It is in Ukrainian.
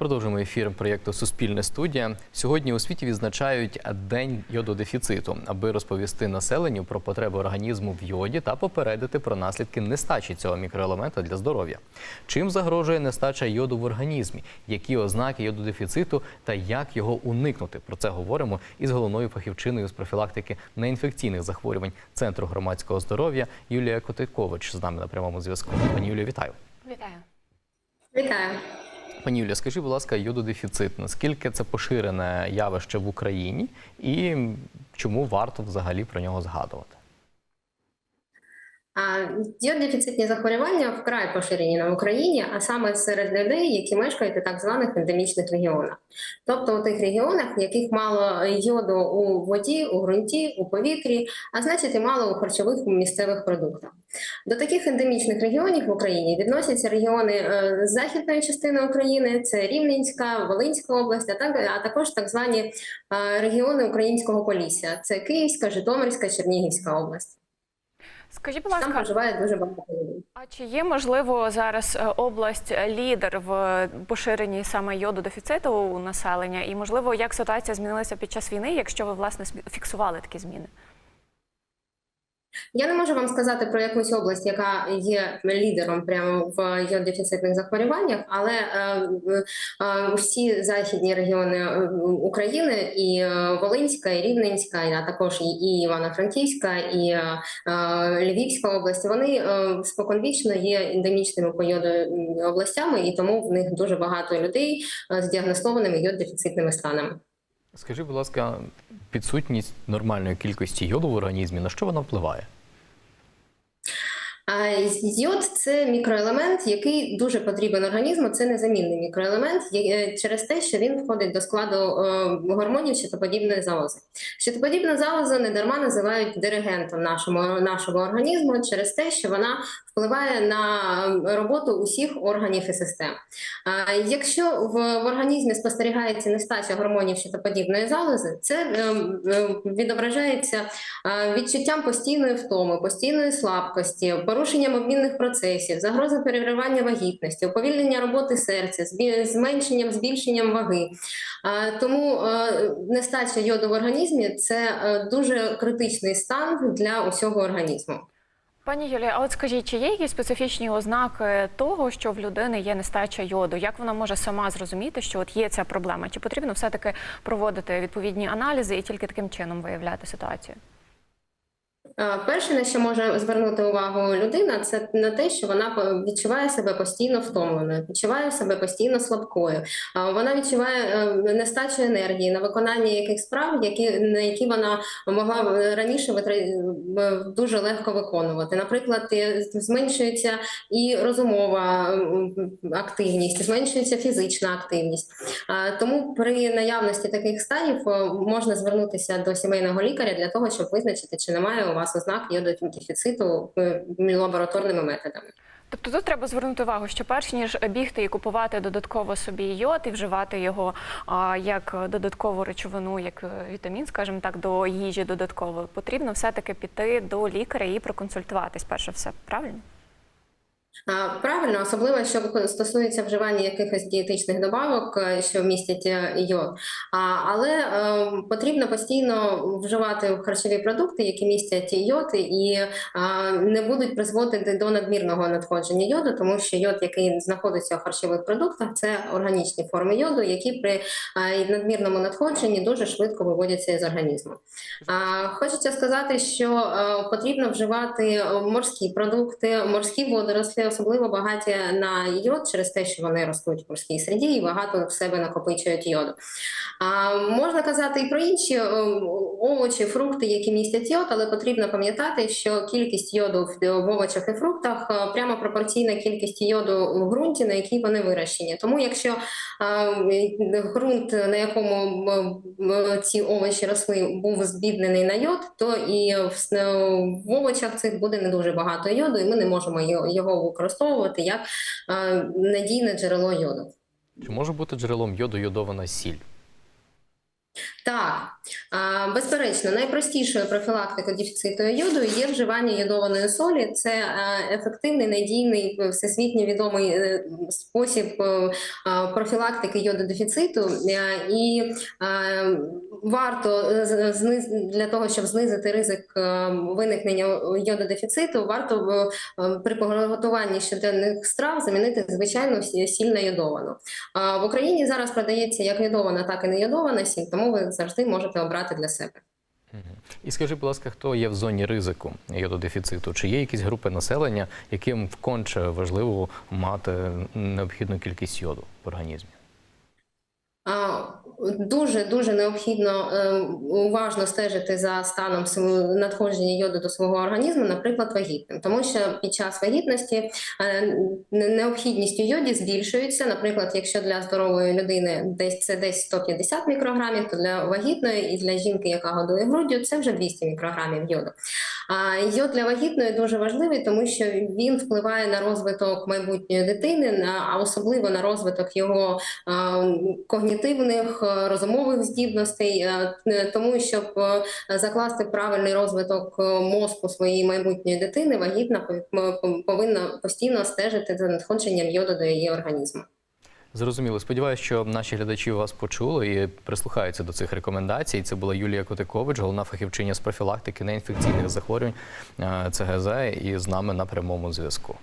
Продовжуємо ефір проєкту Суспільне студія. Сьогодні у світі відзначають День йододефіциту, аби розповісти населенню про потреби організму в йоді та попередити про наслідки нестачі цього мікроелемента для здоров'я. Чим загрожує нестача йоду в організмі, які ознаки йододефіциту та як його уникнути? Про це говоримо із головною фахівчиною з профілактики неінфекційних захворювань Центру громадського здоров'я Юлія Котикович з нами на прямому зв'язку. Пані Юлію, вітаю. Вітаю. Вітаю. Пані Юлія, скажіть, будь ласка, йододефіцит, наскільки це поширене явище в Україні і чому варто взагалі про нього згадувати? А Йод-дефіцитні захворювання вкрай поширені в Україні, а саме серед людей, які мешкають у так званих ендемічних регіонах, тобто у тих регіонах, в яких мало йоду у воді, у ґрунті, у повітрі, а значить і мало у харчових місцевих продуктах. До таких ендемічних регіонів в Україні відносяться регіони е, західної частини України, це Рівненська, Волинська область, а так а також так звані е, регіони Українського Полісся, це Київська, Житомирська, Чернігівська область. Скажіть, будь Там проживає дуже багато людей. а чи є можливо зараз е, область е, лідер в поширенні саме йоду дефіциту у населення? І можливо, як ситуація змінилася під час війни, якщо ви власне фіксували такі зміни? Я не можу вам сказати про якусь область, яка є лідером прямо в йод-дефіцитних захворюваннях, але е, е, всі західні регіони е, України, і е, Волинська, і Рівненська, а також і, Івано-Франківська, і е, е, Львівська область, вони е, споконвічно є ендемічними по йоду областями, і тому в них дуже багато людей е, з діагностованими йод-дефіцитними станами. Скажіть, будь ласка, підсутність нормальної кількості йоду в організмі, на що вона впливає? А Йод це мікроелемент, який дуже потрібен організму. Це незамінний мікроелемент е, через те, що він входить до складу е, гормонів щитоподібної залози. Щитоподібна залоза недарма називають диригентом нашому, нашого організму через те, що вона впливає на роботу усіх органів і систем. Якщо в, в організмі спостерігається нестача гормонів щитоподібної залози, це е, відображається відчуттям постійної втоми, постійної слабкості, порушенням обмінних процесів, загроза переривання вагітності, уповільнення роботи серця, зменшенням, збільшенням ваги. Тому нестача йоду в організмі це е, дуже критичний стан для усього організму. Пані Юлія, а от скажіть, чи є якісь специфічні ознаки того, що в людини є нестача йоду? Як вона може сама зрозуміти, що от є ця проблема? Чи потрібно все-таки проводити відповідні аналізи і тільки таким чином виявляти ситуацію? Е, Перше, на що може звернути увагу людина, це на те, що вона відчуває себе постійно втомленою, відчуває себе постійно слабкою. Вона відчуває е, нестачу енергії на виконання яких справ, які на які вона могла раніше е, дуже легко виконувати. Наприклад, зменшується і розумова активність, зменшується фізична активність. Тому при наявності таких станів можна звернутися до сімейного лікаря для того, щоб визначити, чи немає у вас ознак йододефіциту дефіциту лабораторними методами. Тобто тут треба звернути увагу, що перш ніж бігти і купувати додатково собі йод і вживати його а, як додаткову речовину, як е, вітамін, скажімо так, до їжі додатково, потрібно все-таки піти до лікаря і проконсультуватись. Перше все правильно? Правильно, особливо що стосується вживання якихось дієтичних добавок, е, що містять е, йод. Але е, потрібно постійно вживати харчові продукти, які містять йод, і не будуть призводити до надмірного надходження йоду, тому що йод, який знаходиться у харчових продуктах, це органічні форми йоду, які при е, надмірному надходженні дуже швидко виводяться із організму. Хочеться сказати, що потрібно вживати морські продукти, морські водорослі, особливо багаті на йод, через те, що вони ростуть в морській середі і багато в себе накопичують йоду. А, можна казати і про інші е, овочі, фрукти, які містять йод, але потрібно пам'ятати, що кількість йоду в, в овочах і фруктах е, прямо пропорційна кількості йоду в ґрунті, на якій вони вирощені. Тому якщо е, ґрунт, на якому ці овочі росли, був збіднений на йод, то і в, овочах цих буде не дуже багато йоду, і ми не можемо його використовувати як е, надійне джерело йоду. Чи може бути джерелом йоду йодована сіль? Так, безперечно, найпростішою профілактикою дефіциту йоду є вживання йодованої солі. Це е, ефективний, надійний, е, всесвітньо відомий е, спосіб профілактики йододефіциту. І варто для того, щоб знизити ризик виникнення йододефіциту, варто при приготуванні щоденних страв замінити звичайну сіль на йодовану. В Україні зараз продається як йодована, так і не йодована сіль, тому ви завжди можете обрати для себе. І скажи, будь ласка, хто є в зоні ризику йододефіциту? Чи є якісь групи населення, яким вконче важливо мати необхідну кількість йоду в організмі? Дуже дуже необхідно е, уважно стежити за станом надходження йоду до свого організму, наприклад, вагітним, тому що під час вагітності е, необхідність у йоді збільшується. Наприклад, якщо для здорової людини десь це десь 150 мікрограмів, то для вагітної і для жінки, яка годує груддю, це вже 200 мікрограмів йоду. Йод для вагітної дуже важливий, тому що він впливає на розвиток майбутньої дитини, а особливо на розвиток його когнітивних е, розумових здібностей, е, е, тому щоб закласти правильний розвиток мозку своєї майбутньої дитини, вагітна пов- повинна постійно стежити за надходженням йоду до її організму. Зрозуміло. Сподіваюся, що наші глядачі вас почули і прислухаються до цих рекомендацій. Це була Юлія Котикович, головна фахівчиня з профілактики неінфекційних захворювань е, ЦГЗ, і з нами на прямому зв'язку.